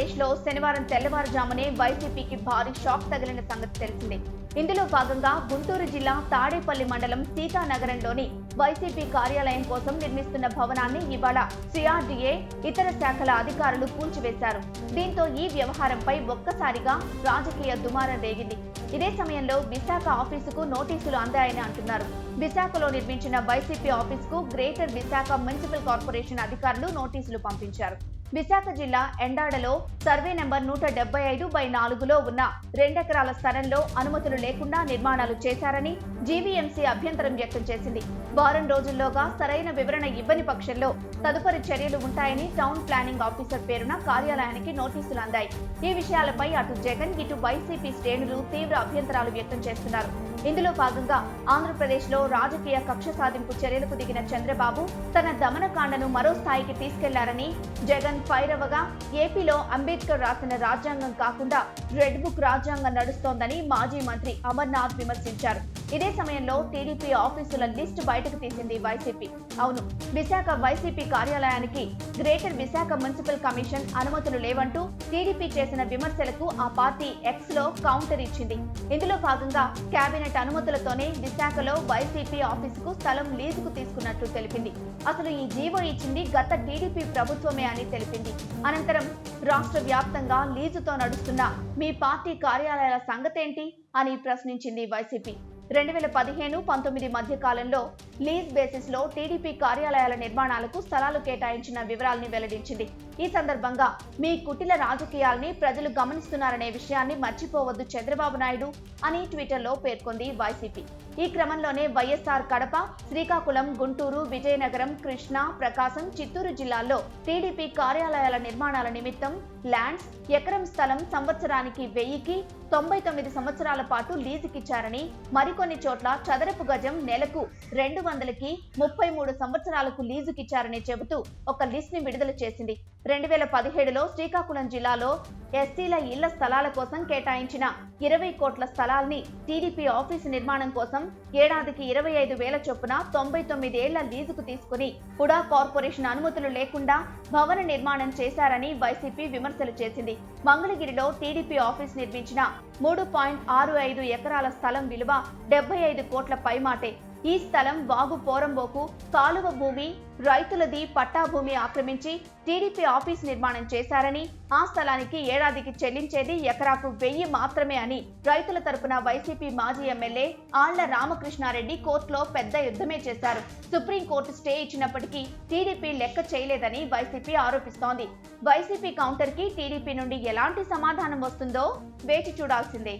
ఆంధ్రప్రదేశ్లో శనివారం తెల్లవారుజామునే వైసీపీకి భారీ షాక్ తగిలిన సంగతి తెలిసిందే. ఇందులో భాగంగా గుంటూరు జిల్లా తాడేపల్లి మండలం సీతానగరంలోని వైసీపీ కార్యాలయం కోసం నిర్మిస్తున్న భవనాన్ని ఇవాళ సిఆర్డీఏ ఇతర శాఖల అధికారులు కూల్చివేశారు దీంతో ఈ వ్యవహారంపై ఒక్కసారిగా రాజకీయ దుమారం రేగింది. ఇదే సమయంలో విశాఖ ఆఫీసుకు నోటీసులు అందాయని అంటున్నారు. విశాఖలో నిర్మించిన వైసీపీ ఆఫీసుకు గ్రేటర్ విశాఖ మున్సిపల్ కార్పొరేషన్ అధికారులు నోటీసులు పంపించారు. విశాఖ జిల్లా ఎండాడలో సర్వే నెంబర్ నూట డెబ్బై ఐదు బై నాలుగులో ఉన్న రెండెకరాల స్థలంలో అనుమతులు లేకుండా నిర్మాణాలు చేశారని జీవీఎంసీ అభ్యంతరం వ్యక్తం చేసింది. వారం రోజుల్లోగా సరైన వివరణ ఇవ్వని పక్షంలో తదుపరి చర్యలు ఉంటాయని టౌన్ ప్లానింగ్ ఆఫీసర్ పేరున కార్యాలయానికి నోటీసులు అందాయి. ఈ విషయాలపై అటు జగన్ ఇటు వైసీపీ శ్రేణులు తీవ్ర అభ్యంతరాలు వ్యక్తం చేస్తున్నారు. ఇందులో భాగంగా ఆంధ్రప్రదేశ్లో రాజకీయ కక్ష సాధింపు చర్యలకు దిగిన చంద్రబాబు తన దమనకాండను మరో స్థాయికి తీసుకెళ్ళారని జగన్ ఫైర్ అవ్వగా ఏపీలో అంబేద్కర్ రాసిన రాజ్యాంగం కాకుండా రెడ్ బుక్ రాజ్యాంగం నడుస్తోందని మాజీ మంత్రి అమర్నాథ్ విమర్శించారు. ఇదే సమయంలో టీడీపీ ఆఫీసుల లిస్టు బయటకు తీసింది వైసీపీ. అవును విశాఖ వైసీపీ కార్యాలయానికి గ్రేటర్ విశాఖ మున్సిపల్ కమిషన్ అనుమతులు లేవంటూ టీడీపీ చేసిన విమర్శలకు ఆ పార్టీ ఎక్స్లో కౌంటర్ ఇచ్చింది. ఇందులో భాగంగా కేబినెట్ అనుమతులతోనే విశాఖలో వైసీపీ ఆఫీసుకు స్థలం లీజుకు తీసుకున్నట్లు తెలిపింది. అసలు ఈ జీవో ఇచ్చింది గత టీడీపీ ప్రభుత్వమే అని తెలిపింది. అనంతరం రాష్ట్ర వ్యాప్తంగా లీజుతో నడుస్తున్న మీ పార్టీ కార్యాలయాల సంగతేంటి అని ప్రశ్నించింది వైసీపీ. రెండు వేల పదిహేను పంతొమ్మిది మధ్య కాలంలో లీజ్ బేసిస్లో టీడీపీ కార్యాలయాల నిర్మాణాలకు స్థలాలు కేటాయించిన వివరాల్ని వెల్లడించింది. ఈ సందర్భంగా మీ కుటిల రాజకీయాల్ని ప్రజలు గమనిస్తున్నారనే విషయాన్ని మర్చిపోవద్దు చంద్రబాబు నాయుడు అని ట్విట్టర్లో పేర్కొంది వైసీపీ. ఈ క్రమంలోనే వైఎస్ఆర్ కడప శ్రీకాకుళం గుంటూరు విజయనగరం కృష్ణా ప్రకాశం చిత్తూరు జిల్లాల్లో టీడీపీ కార్యాలయాల నిర్మాణాల నిమిత్తం ల్యాండ్స్ ఎకరం స్థలం సంవత్సరానికి వెయ్యికి తొంభై తొమ్మిది సంవత్సరాల పాటు లీజుకిచ్చారని మరికొన్ని చోట్ల చదరపు గజం నెలకు రెండు వందలకి ముప్పై మూడు సంవత్సరాలకు లీజుకిచ్చారని చెబుతూ ఒక లిస్ట్ని విడుదల చేసింది. రెండు వేల పదిహేడులో శ్రీకాకుళం జిల్లాలో ఎస్సీల ఇళ్ళ స్థలాల కోసం కేటాయించిన ఇరవై కోట్ల స్థలాల్ని టీడీపీ ఆఫీసు నిర్మాణం కోసం ఏడాదికి ఇరవై ఐదు వేల చొప్పున తొంభై తొమ్మిదేళ్ళ లీజుకు తీసుకుని హుడా కార్పొరేషన్ అనుమతులు లేకుండా భవన నిర్మాణం చేశారని వైసీపీ విమర్శలు చేసింది. మంగళగిరిలో టీడీపీ ఆఫీస్ నిర్మించిన మూడు పాయింట్ ఆరు ఐదు ఎకరాల స్థలం విలువ డెబ్బై ఐదు కోట్ల పైమాటే. ఈ స్థలం వాగు పోరంబోకు కాలువ భూమి రైతులది పట్టా భూమి ఆక్రమించి టీడీపీ ఆఫీస్ నిర్మాణం చేశారని ఆ స్థలానికి ఏడాదికి చెల్లించేది ఎకరాకు వెయ్యి మాత్రమే అని రైతుల తరపున వైసీపీ మాజీ ఎమ్మెల్యే ఆళ్ళ రామకృష్ణారెడ్డి కోర్టులో పెద్ద యుద్ధమే చేశారు. సుప్రీంకోర్టు స్టే ఇచ్చినప్పటికీ టీడీపీ లెక్క చేయలేదని వైసీపీ ఆరోపిస్తోంది. వైసీపీ కౌంటర్కి టీడీపీ నుండి ఎలాంటి సమాధానం వస్తుందో వేచి చూడాల్సిందే.